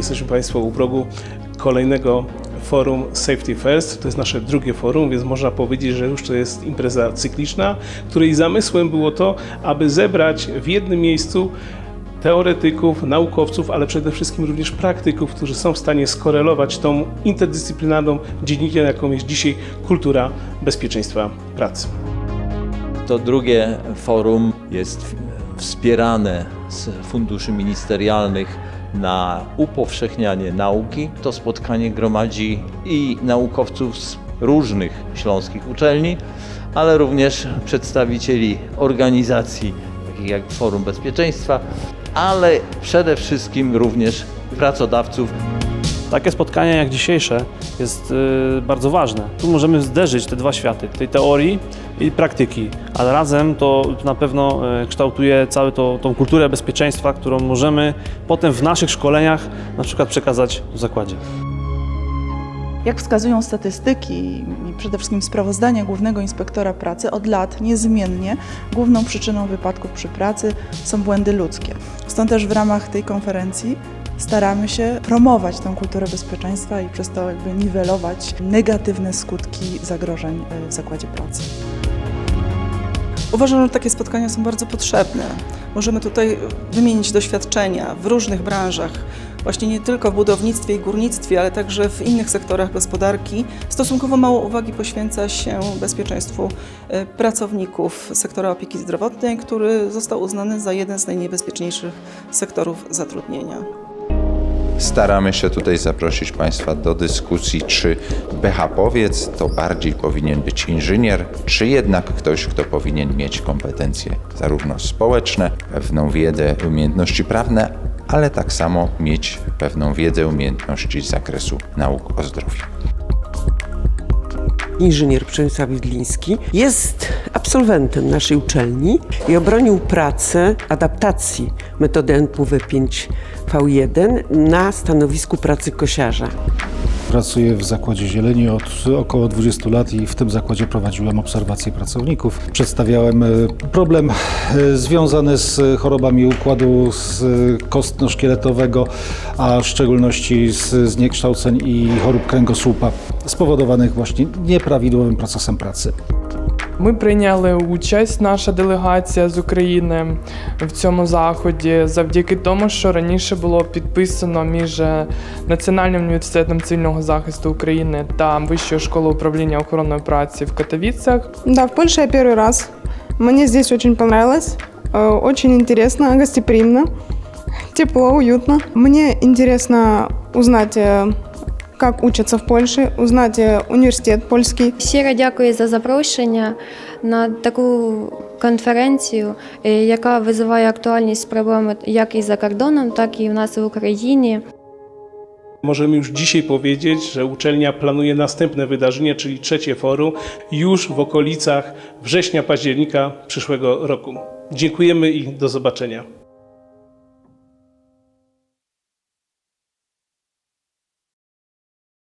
Jesteśmy Państwo u progu kolejnego forum Safety First. To jest nasze drugie forum, więc można powiedzieć, że już to jest impreza cykliczna, której zamysłem było to, aby zebrać w jednym miejscu teoretyków, naukowców, ale przede wszystkim również praktyków, którzy są w stanie skorelować tą interdyscyplinarną dziedzinę, jaką jest dzisiaj kultura bezpieczeństwa pracy. To drugie forum jest wspierane z funduszy ministerialnych na upowszechnianie nauki. To spotkanie gromadzi i naukowców z różnych śląskich uczelni, ale również przedstawicieli organizacji takich jak Forum Bezpieczeństwa, ale przede wszystkim również pracodawców Takie spotkanie jak dzisiejsze jest y, bardzo ważne. Tu możemy zderzyć te dwa światy, tej teorii i praktyki, ale razem to na pewno y, kształtuje całą tą kulturę bezpieczeństwa, którą możemy potem w naszych szkoleniach na przykład przekazać w zakładzie. Jak wskazują statystyki i przede wszystkim sprawozdania Głównego Inspektora Pracy, od lat niezmiennie główną przyczyną wypadków przy pracy są błędy ludzkie. Stąd też w ramach tej konferencji staramy się promować tę kulturę bezpieczeństwa i przez to jakby niwelować negatywne skutki zagrożeń y, w zakładzie pracy. Uważam, że takie spotkania są bardzo potrzebne. Możemy tutaj wymienić doświadczenia w różnych branżach, właśnie nie tylko w budownictwie i górnictwie, ale także w innych sektorach gospodarki. Stosunkowo mało uwagi poświęca się bezpieczeństwu e, pracowników sektora opieki zdrowotnej, który został uznany za jeden z najniebezpieczniejszych sektorów zatrudnienia. Staramy się tutaj zaprosić Państwa do dyskusji, czy BHP-owiec to bardziej powinien być inżynier, czy jednak ktoś, kto powinien mieć kompetencje zarówno społeczne, pewną wiedzę, umiejętności prawne, ale tak samo mieć pewną wiedzę, umiejętności z zakresu nauk o zdrowiu. Inżynier Przemysław Widliński, jest absolwentem naszej uczelni i obronił pracę adaptacji metody NPW5V1 na stanowisku pracy kosiarza. Pracuję w zakładzie zieleni od około 20 lat i w tym zakładzie prowadziłem obserwacje pracowników. Przedstawiałem e, problem e, związany z chorobami układu kostno-szkieletowego, a w szczególności z zniekształceń i chorób kręgosłupa spowodowanych właśnie nieprawidłowym procesem pracy. Ми прийняли участь, наша делегація з України в цьому заході завдяки тому, що раніше було підписано між Національним університетом цивільного захисту України та Вищою школою управління охоронної праці в Катовіцях Да, в Польше я первый раз. Мне здесь очень понравилось. Э, Очень интересно, гостеприимно, тепло, уютно. Мне интересно узнать, э, как учатся в Польше, узнать э, университет польский. Щиро дякую за запрошення на таку конференцію, е, яка визиває актуальність проблеми як і за кордоном, tak і в нас в Україні. Możemy już dzisiaj powiedzieć, że uczelnia planuje następne wydarzenie, czyli trzecie forum, już w okolicach września-października przyszłego roku. Dziękujemy i do zobaczenia.